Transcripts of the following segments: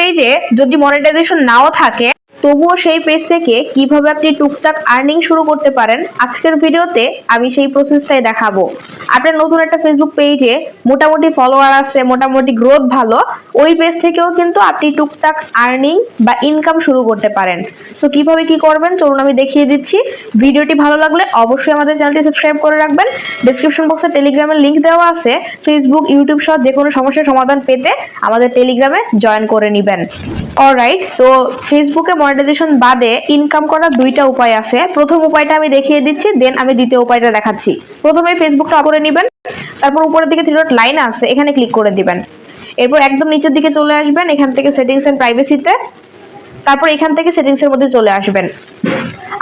পেজে যদি মনিটাইজেশন নাও থাকে তবুও সেই পেজ থেকে কীভাবে আপনি টুকটাক আর্নিং শুরু করতে পারেন, আজকের ভিডিওতে আমি সেই প্রসেসটাই দেখাবো। আপনার নতুন একটা ফেসবুক পেজে মোটামুটি ফলোয়ার আছে, মোটামুটি গ্রোথ ভালো, ওই পেজ থেকেও কিন্তু আপনি টুকটাক আর্নিং বা ইনকাম শুরু করতে পারেন। সো কীভাবে কি করবেন? চলুন আমি দেখিয়ে দিচ্ছি। ভিডিওটি ভালো লাগলে অবশ্যই আমাদের চ্যানেলটি সাবস্ক্রাইব করে রাখবেন। ডেসক্রিপশন বক্সে টেলিগ্রামের লিংক দেওয়া আছে। ফেসবুক ইউটিউব সহ যে কোনো সমস্যার সমাধান পেতে আমাদের টেলিগ্রামে জয়েন করে নেবেন। অলরাইট তো ফেসবুকে মনিটাইজেশন বাদে ইনকাম করার দুইটা উপায় আছে। প্রথম উপায়টা আমি দেখিয়ে দিচ্ছি দেন আমি দ্বিতীয় উপায়টা দেখাচ্ছি। প্রথমে ফেসবুকটা করে নেবেন, তারপর উপরের দিকে থ্রি ডট লাইন আছে, এখানে ক্লিক করে দিবেন। এরপর একদম নিচের দিকে চলে আসবেন, এখান থেকে সেটিংস এন্ড প্রাইভেসিতে তারপর এখান থেকে সেটিংসের মধ্যে চলে আসবেন।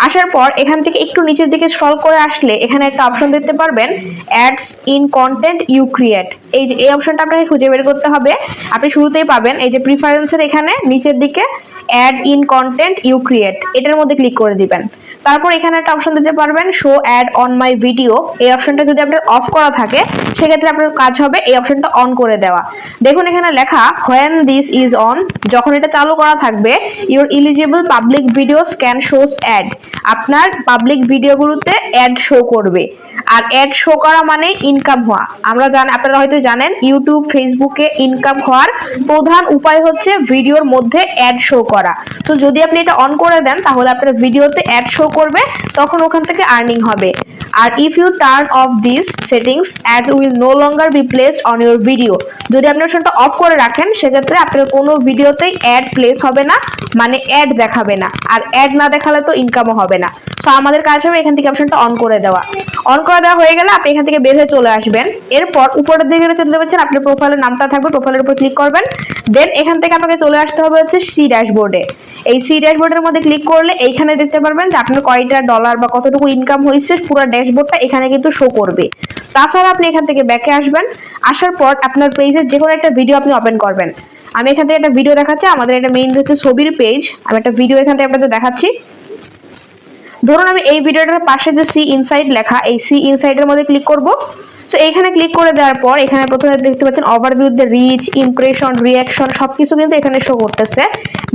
আসার পর এখান থেকে একটু নিচের দিকে স্ক্রল করে আসলে এখানে একটা অপশন দেখতে পারবেন ads in content you create এই যে, এই অপশনটা আপনাকে খুঁজে বের করতে হবে। আপনি শুরুতেই পাবেন, এই যে প্রিফারেন্সের এখানে নিচের দিকে ad in content you create এটার মধ্যে ক্লিক করে দিবেন। তারপর এখানে একটা অপশন দিতে পারবেন show ad on my video এই অপশনটা যদি আপনার অফ করা থাকে, সেক্ষেত্রে আপনার কাজ হবে এই অপশনটা অন করে দেওয়া। দেখুন এখানে লেখা হোয়েন দিস ইজ অন যখন এটা চালু করা থাকবে your eligible public videos can shows ad আপনার পাবলিক ভিডিওগুলোতে অ্যাড শো করবে। আর অ্যাড শো করা মানে ইনকাম হওয়া। আমরা জানি আপনারা হয়তো জানেন ইউটিউব ফেসবুকে ইনকাম হওয়ার প্রধান উপায় হচ্ছে ভিডিওর মধ্যে অ্যাড শো করা। তো যদি আপনি এটা অন করে দেন, তাহলে আপনার ভিডিওতে অ্যাড শো করবে, তখন ওখান থেকে আর্নিং হবে। আর if you turn off this settings ad will no longer be placed on your video যদি আপনি অপশনটা অফ করে রাখেন, সেক্ষেত্রে আপনার কোনো ভিডিওতেই অ্যাড প্লেস হবে না মানে অ্যাড দেখাবে না। আর অ্যাড না দেখালে তো ইনকামও হবে না। সো আমাদের কাজ হবে এখান থেকে অপশনটা অন করে দেওয়া। অন করে দেওয়া হয়ে গেলে আপনি এখান থেকে বের হয়ে চলে আসবেন। এরপর উপরের দিকে চলে পাচ্ছেন আপনার প্রোফাইলের নামটা থাকবে প্রোফাইলের উপর ক্লিক করবেন। দেন এখান থেকে আপনাকে চলে আসতে হবে হচ্ছে সি ড্যাশবোর্ডে এই সি ড্যাশবোর্ডের মধ্যে ক্লিক করলে এইখানে দেখতে পারবেন যে আপনার কয়টা ডলার বা কতটুকু ইনকাম হয়েছে, পুরো ড্যাশবোর্ডটা এখানে কিন্তু শো করবে। তাছাড়া আপনি এখান থেকে ব্যাকে আসবেন। আসার পর আপনার পেজের যে কোনো একটা ভিডিও আপনি ওপেন করবেন। আমি এখান থেকে একটা ভিডিও দেখাচ্ছি, আমাদের এটা মেইন হচ্ছে ছবির পেজ আমি একটা ভিডিও এখান থেকে আপনাদের দেখাচ্ছি। ধরুন আমি এই ভিডিওটার পাশে যে সি ইনসাইড লেখা, এই সি ইনসাইডের মধ্যে ক্লিক করব। সো এখানে ক্লিক করে দেওয়ার পর, এখানে প্রথমে দেখতে পাচ্ছেন overview the reach impression reaction সবকিছু কিন্তু এখানে শো করতেছে।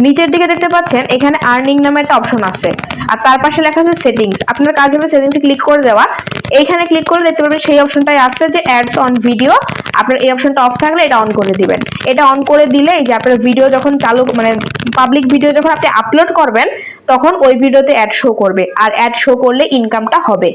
নিচের দিকে দেখতে পাচ্ছেন, এখানে আর্নিং নামে একটা অপশন আছে। আর তার পাশে লেখা আছে সেটিংস আপনার কাজ হবে সেটিংসে ক্লিক করে দেওয়া। এইখানে ক্লিক করে দেখতে পাবেন সেই অপশনটাই আসছে যে অ্যাডস অন ভিডিও আপনার এই অপশনটা অফ থাকলে এটা অন করে দিবেন। এটা অন করে দিলে এই যে আপনার ভিডিও যখন চালু মানে পাবলিক ভিডিও যখন আপনি আপলোড করবেন, তখন ওই ভিডিওতে অ্যাড শো করবে। আর অ্যাড শো করলে ইনকামটা হবে।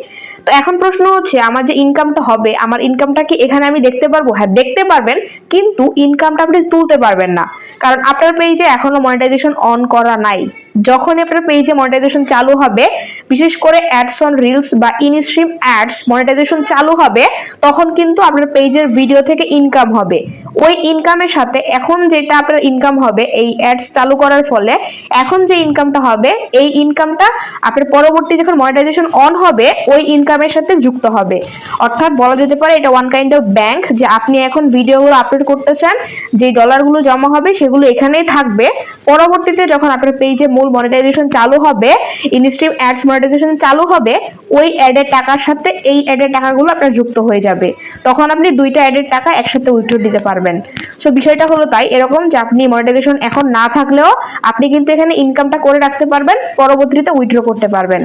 তো এখন প্রশ্ন হচ্ছে, আমার যে ইনকামটা হবে, আমার ইনকামটা কি এখানে আমি দেখতে পারব? হ্যাঁ দেখতে পারবেন, কিন্তু ইনকামটা আপনি তুলতে পারবেন না। কারণ আপনার পেজে এখনও মনিটাইজেশন অন করা নাই। যখনই আপনার পেজে মনিটাইজেশন চালু হবে, বিশেষ করে অ্যাডস অন রিলস বা ইনস্ট্রিম অ্যাডস মনিটাইজেশন চালু হবে, তখন কিন্তু আপনার পেজের ভিডিও থেকে ইনকাম হবে। ওই ইনকামের সাথে এখন যেটা আপনার ইনকাম হবে, এই অ্যাডস চালু করার ফলে এখন যে ইনকামটা হবে, এই ইনকামটা আপনার পরবর্তী যখন মনিটাইজেশন অন হবে, ওই ইনকামের সাথে যুক্ত হবে। অর্থাৎ বলা যেতে পারে এটা ওয়ান কাইন্ড অফ ব্যাংক যে আপনি এখন ভিডিওগুলো আপলোড করতেছেন যে ডলারগুলো জমা হবে, সেগুলো এখানেই থাকবে। পরবর্তীতে যখন আপনার পেজে মূল মনিটাইজেশন চালু হবে ইনস্ট্রিম অ্যাডস মনিটাইজেশন চালু হবে, ওই অ্যাডের টাকার সাথে এই অ্যাডের টাকাগুলো আপনার যুক্ত হয়ে যাবে। তখন আপনি দুইটা অ্যাডের টাকা একসাথে উইথড্র দিতে পারবেন। সো বিষয়টা হলো তাই, এরকম যে আপনি মনিটাইজেশন এখন না থাকলেও আপনি কিন্তু এখানে ইনকামটা করে রাখতে পারবেন, পরবর্তীতে উইথড্র করতে পারবেন।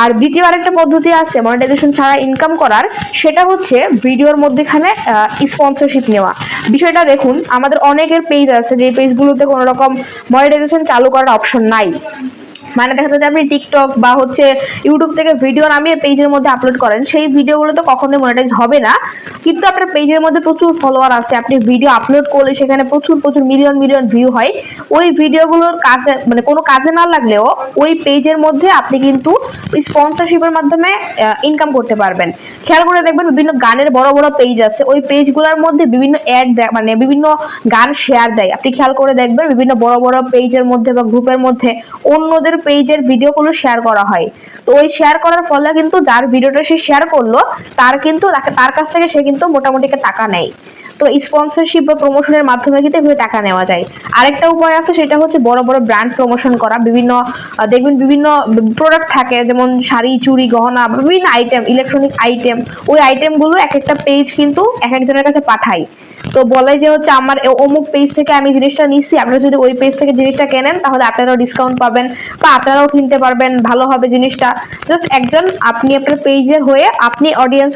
আর দ্বিতীয় আরেকটা পদ্ধতি আছে মনিটাইজেশন ছাড়া ইনকাম করার, সেটা হচ্ছে ভিডিওর মধ্যেখানে স্পন্সরশিপ নেওয়া। বিষয়টা দেখুন, আমাদের অনেকের পেজ আছে যে পেজগুলোতে কোনো রকম মনিটাইজেশন চালু করার অপশন নাই। মানে দেখা যাচ্ছে আপনি টিকটক বা হচ্ছে ইউটিউব থেকে ভিডিও নামিয়ে পেজের মধ্যে আপলোড করেন, সেই ভিডিওগুলো তো কখনোই মনিটাইজ হবে না। কিন্তু আপনার পেজের মধ্যে প্রচুর ফলোয়ার আছে। আপনি ভিডিও আপলোড করলে সেখানে প্রচুর প্রচুর মিলিয়ন মিলিয়ন ভিউ হয়। ওই ভিডিওগুলোর কাজে মানে কোনো কাজে না লাগলেও ওই পেজের মধ্যে আপনি কিন্তু স্পন্সরশিপের মাধ্যমে ইনকাম করতে পারবেন। খেয়াল করে দেখবেন বিভিন্ন গানের বড় বড় পেজ আছে। ওই পেজগুলোর মধ্যে বিভিন্ন অ্যাড মানে বিভিন্ন গান শেয়ার দেয়। আপনি খেয়াল করে দেখবেন বিভিন্ন বড় বড় পেজের মধ্যে বা গ্রুপের মধ্যে অন্যদের পেজের ভিডিওগুলো শেয়ার করা হয়। তো ওই শেয়ার করার ফলে কিন্তু যার ভিডিওটা সে শেয়ার করল, তার কিন্তু তার কাছ থেকে সে কিন্তু মোটামুটি টাকা নেয়। তো স্পন্সরশিপ বা প্রমোশনের মাধ্যমে কিন্তু এভাবে টাকা নেওয়া যায়। আরেকটা উপায় আছে, সেটা হচ্ছে বড় বড় ব্র্যান্ড প্রমোশন করা, বিভিন্ন দেখবেন বিভিন্ন প্রোডাক্ট থাকে, যেমন শাড়ি, চুড়ি, গহনা, বিভিন্ন আইটেম ইলেকট্রনিক আইটেম ওই আইটেমগুলো এক একটা পেজ কিন্তু এক একজনের কাছে পাঠায়। তো বলে যে হচ্ছে আমার অমুক পেজ থেকে আমি জিনিসটা নিচ্ছি আপনারা যদি ওই পেজ থেকে জিনিসটা কেনেন, তাহলে আপনারাও ডিসকাউন্ট পাবেন বা আপনারাও কিনতে পারবেন, ভালো হবে জিনিসটা। জাস্ট একজন, আপনি আপনার পেজের হয়ে আপনি অডিয়েন্স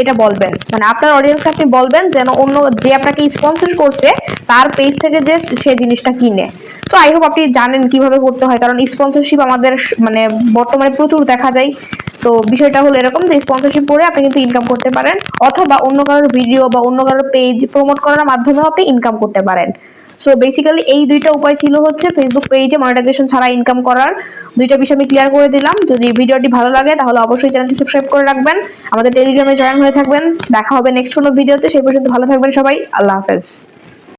এটা বলবেন। মানে আপনার অডিয়েন্সকে আপনি বলবেন যেন অন্য যে আপনাকে স্পন্সর করছে, তার পেজ থেকে যে সে জিনিসটা কিনে। তো আই হোপ আপনি জানেন কীভাবে করতে হয়, কারণ স্পন্সরশিপ আমাদের মানে বর্তমানে প্রচুর দেখা যায়। তো বিষয়টা হলো এরকম যে স্পন্সরশিপ করে আপনি কিন্তু ইনকাম করতে পারেন, অথবা অন্য কারোর ভিডিও বা অন্য কারোর পেজ প্রমোট করার মাধ্যমেও আপনি ইনকাম করতে পারেন। সো বেসিক্যালি এই দুইটা উপায় ছিল হচ্ছে ফেসবুক পেজে মনিটাইজেশন ছাড়া ইনকাম করার। দুইটা বিষয় আমি ক্লিয়ার করে দিলাম। যদি ভিডিওটি ভালো লাগে, তাহলে অবশ্যই চ্যানেলটি সাবস্ক্রাইব করে রাখবেন। আমাদের টেলিগ্রামে জয়েন হয়ে থাকবেন। দেখা হবে নেক্সট কোনো ভিডিওতে সেই পর্যন্ত ভালো থাকবেন সবাই। আল্লাহ হাফেজ।